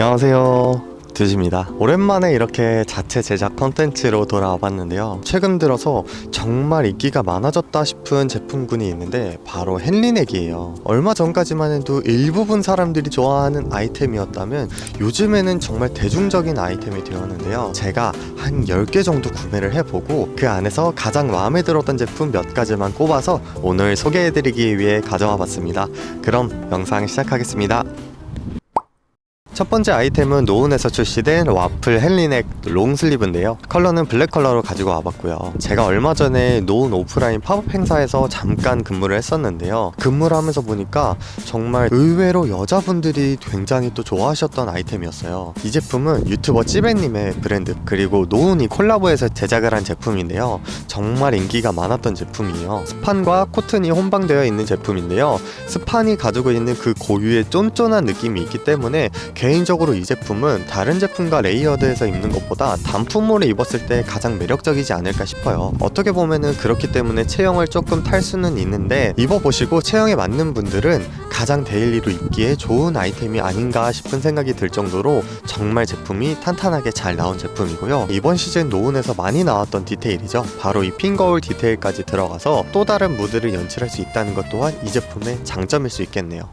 안녕하세요. 두지입니다. 오랜만에 이렇게 자체 제작 컨텐츠로 돌아와 봤는데요. 최근 들어서 정말 인기가 많아졌다 싶은 제품군이 있는데 바로 헨리넥이에요. 얼마 전까지만 해도 일부분 사람들이 좋아하는 아이템이었다면 요즘에는 정말 대중적인 아이템이 되었는데요. 제가 한 10개 정도 구매를 해보고 그 안에서 가장 마음에 들었던 제품 몇 가지만 꼽아서 오늘 소개해드리기 위해 가져와 봤습니다. 그럼 영상 시작하겠습니다. 첫 번째 아이템은 노은에서 출시된 와플 헬리넥 롱슬리브인데요. 컬러는 블랙 컬러로 가지고 와봤고요. 제가 얼마 전에 노은 오프라인 팝업 행사에서 잠깐 근무를 했었는데요. 근무를 하면서 보니까 정말 의외로 여자분들이 굉장히 또 좋아하셨던 아이템이었어요. 이 제품은 유튜버 찌베님의 브랜드 그리고 노은이 콜라보해서 제작을 한 제품인데요. 정말 인기가 많았던 제품이에요. 스판과 코튼이 혼방되어 있는 제품인데요. 스판이 가지고 있는 그 고유의 쫀쫀한 느낌이 있기 때문에 개 인적으로 이 제품은 다른 제품과 레이어드해서 입는 것보다 단품으로 입었을 때 가장 매력적이지 않을까 싶어요. 어떻게 보면은 그렇기 때문에 체형을 조금 탈 수는 있는데 입어보시고 체형에 맞는 분들은 가장 데일리로 입기에 좋은 아이템이 아닌가 싶은 생각이 들 정도로 정말 제품이 탄탄하게 잘 나온 제품이고요. 이번 시즌 노은에서 많이 나왔던 디테일이죠. 바로 이 핑거홀 디테일까지 들어가서 또 다른 무드를 연출할 수 있다는 것 또한 이 제품의 장점일 수 있겠네요.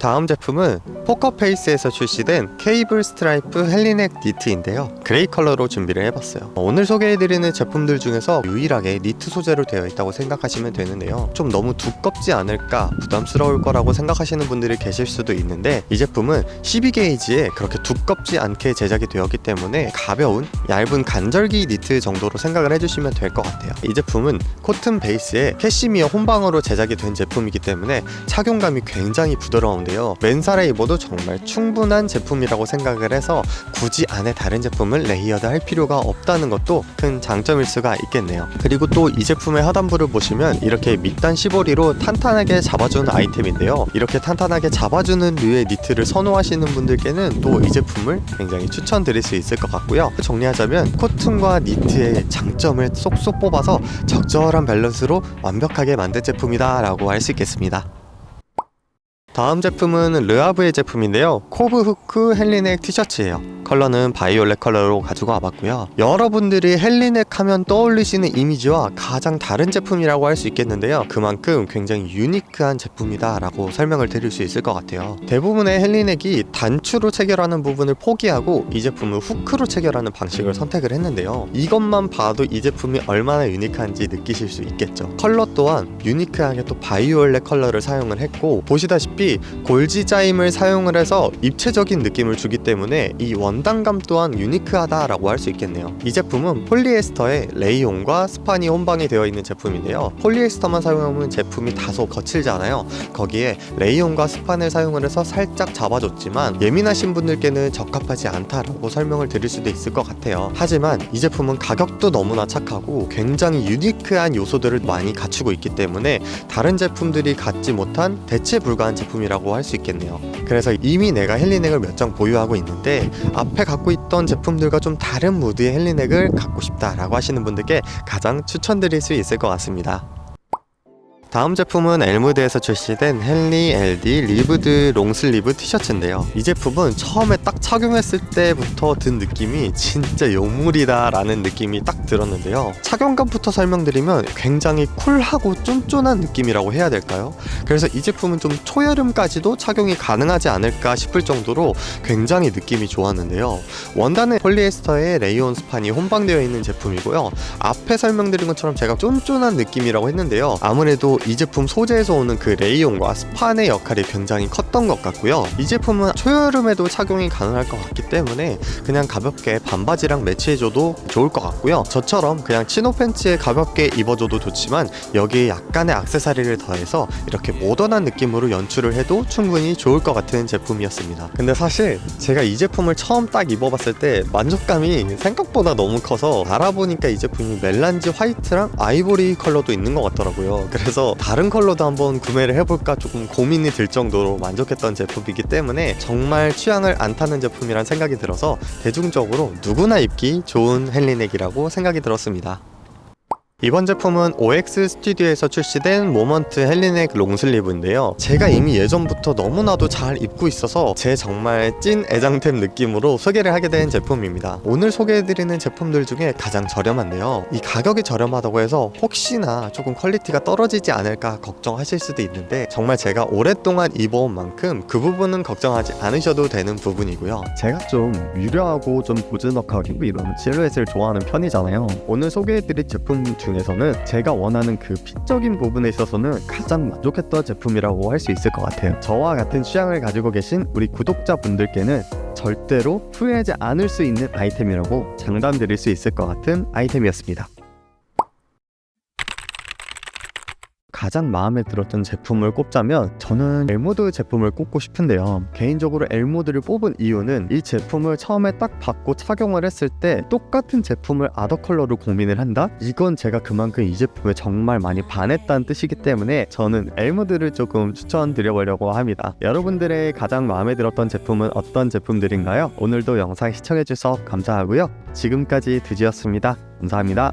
다음 제품은 포커페이스에서 출시된 케이블 스트라이프 헬리넥 니트인데요. 그레이 컬러로 준비를 해봤어요. 오늘 소개해드리는 제품들 중에서 유일하게 니트 소재로 되어 있다고 생각하시면 되는데요. 좀 너무 두껍지 않을까 부담스러울 거라고 생각하시는 분들이 계실 수도 있는데 이 제품은 12게이지에 그렇게 두껍지 않게 제작이 되었기 때문에 가벼운 얇은 간절기 니트 정도로 생각을 해주시면 될 것 같아요. 이 제품은 코튼 베이스에 캐시미어 혼방으로 제작이 된 제품이기 때문에 착용감이 굉장히 부드러운데요. 맨살에 입어도 정말 충분한 제품이라고 생각을 해서 굳이 안에 다른 제품을 레이어드 할 필요가 없다는 것도 큰 장점일 수가 있겠네요. 그리고 또 이 제품의 하단부를 보시면 이렇게 밑단 시보리로 탄탄하게 잡아주는 아이템인데요. 이렇게 탄탄하게 잡아주는 류의 니트를 선호하시는 분들께는 또 이 제품을 굉장히 추천드릴 수 있을 것 같고요. 정리하자면 코튼과 니트의 장점을 쏙쏙 뽑아서 적절한 밸런스로 완벽하게 만든 제품이다 라고 할 수 있겠습니다. 다음 제품은 르아브의 제품인데요. 코브 후크 헬리넥 티셔츠예요. 컬러는 바이올렛 컬러로 가지고 와봤고요. 여러분들이 헬리넥 하면 떠올리시는 이미지와 가장 다른 제품이라고 할 수 있겠는데요. 그만큼 굉장히 유니크한 제품이다 라고 설명을 드릴 수 있을 것 같아요. 대부분의 헬리넥이 단추로 체결하는 부분을 포기하고 이 제품을 후크로 체결하는 방식을 선택을 했는데요. 이것만 봐도 이 제품이 얼마나 유니크한지 느끼실 수 있겠죠. 컬러 또한 유니크하게 또 바이올렛 컬러를 사용을 했고 보시다시피 골지 짜임을 사용을 해서 입체적인 느낌을 주기 때문에 이 원단감 또한 유니크하다라고 할 수 있겠네요. 이 제품은 폴리에스터에 레이온과 스판이 혼방이 되어 있는 제품인데요. 폴리에스터만 사용하면 제품이 다소 거칠잖아요. 거기에 레이온과 스판을 사용을 해서 살짝 잡아줬지만 예민하신 분들께는 적합하지 않다라고 설명을 드릴 수도 있을 것 같아요. 하지만 이 제품은 가격도 너무나 착하고 굉장히 유니크한 요소들을 많이 갖추고 있기 때문에 다른 제품들이 갖지 못한 대체 불가한 제품 이라고 할 수 있겠네요. 그래서 이미 내가 헬리넥을 몇 장 보유하고 있는데 앞에 갖고 있던 제품들과 좀 다른 무드의 헬리넥을 갖고 싶다라고 하시는 분들께 가장 추천드릴 수 있을 것 같습니다. 다음 제품은 엘무드에서 출시된 헨리 LD 리브드 롱슬리브 티셔츠인데요. 이 제품은 처음에 딱 착용했을 때부터 든 느낌이 진짜 요물이다 라는 느낌이 딱 들었는데요. 착용감부터 설명드리면 굉장히 쿨하고 쫀쫀한 느낌이라고 해야 될까요? 그래서 이 제품은 좀 초여름까지도 착용이 가능하지 않을까 싶을 정도로 굉장히 느낌이 좋았는데요. 원단은 폴리에스터에 레이온 스판이 혼방되어 있는 제품이고요. 앞에 설명드린 것처럼 제가 쫀쫀한 느낌이라고 했는데요. 아무래도 이 제품 소재에서 오는 그 레이온과 스판의 역할이 굉장히 컸던 것 같고요. 이 제품은 초여름에도 착용이 가능할 것 같기 때문에 그냥 가볍게 반바지랑 매치해줘도 좋을 것 같고요. 저처럼 그냥 치노 팬츠에 가볍게 입어줘도 좋지만 여기에 약간의 악세사리를 더해서 이렇게 모던한 느낌으로 연출을 해도 충분히 좋을 것 같은 제품이었습니다. 근데 사실 제가 이 제품을 처음 딱 입어봤을 때 만족감이 생각보다 너무 커서 알아보니까 이 제품이 멜란지 화이트랑 아이보리 컬러도 있는 것 같더라고요. 그래서 다른 컬러도 한번 구매를 해볼까 조금 고민이 들 정도로 만족했던 제품이기 때문에 정말 취향을 안 타는 제품이란 생각이 들어서 대중적으로 누구나 입기 좋은 헬리넥이라고 생각이 들었습니다. 이번 제품은 OX 스튜디오에서 출시된 모먼트 헬리넥 롱슬리브인데요. 제가 이미 예전부터 너무나도 잘 입고 있어서 제 정말 찐 애장템 느낌으로 소개를 하게 된 제품입니다. 오늘 소개해드리는 제품들 중에 가장 저렴한데요. 이 가격이 저렴하다고 해서 혹시나 조금 퀄리티가 떨어지지 않을까 걱정하실 수도 있는데 정말 제가 오랫동안 입어온 만큼 그 부분은 걱정하지 않으셔도 되는 부분이고요. 제가 좀 유려하고 좀 고즈넉하고 이런 실루엣을 좋아하는 편이잖아요. 오늘 소개해드릴 제품 중 에서는 제가 원하는 그 핏적인 부분에 있어서는 가장 만족했던 제품이라고 할 수 있을 것 같아요. 저와 같은 취향을 가지고 계신 우리 구독자분들께는 절대로 후회하지 않을 수 있는 아이템이라고 장담드릴 수 있을 것 같은 아이템이었습니다. 가장 마음에 들었던 제품을 꼽자면 저는 엘모드 제품을 꼽고 싶은데요. 개인적으로 엘모드를 뽑은 이유는 이 제품을 처음에 딱 받고 착용을 했을 때 똑같은 제품을 아더 컬러로 고민을 한다? 이건 제가 그만큼 이 제품에 정말 많이 반했다는 뜻이기 때문에 저는 엘모드를 조금 추천드려보려고 합니다. 여러분들의 가장 마음에 들었던 제품은 어떤 제품들인가요? 오늘도 영상 시청해주셔서 감사하고요. 지금까지 드지였습니다. 감사합니다.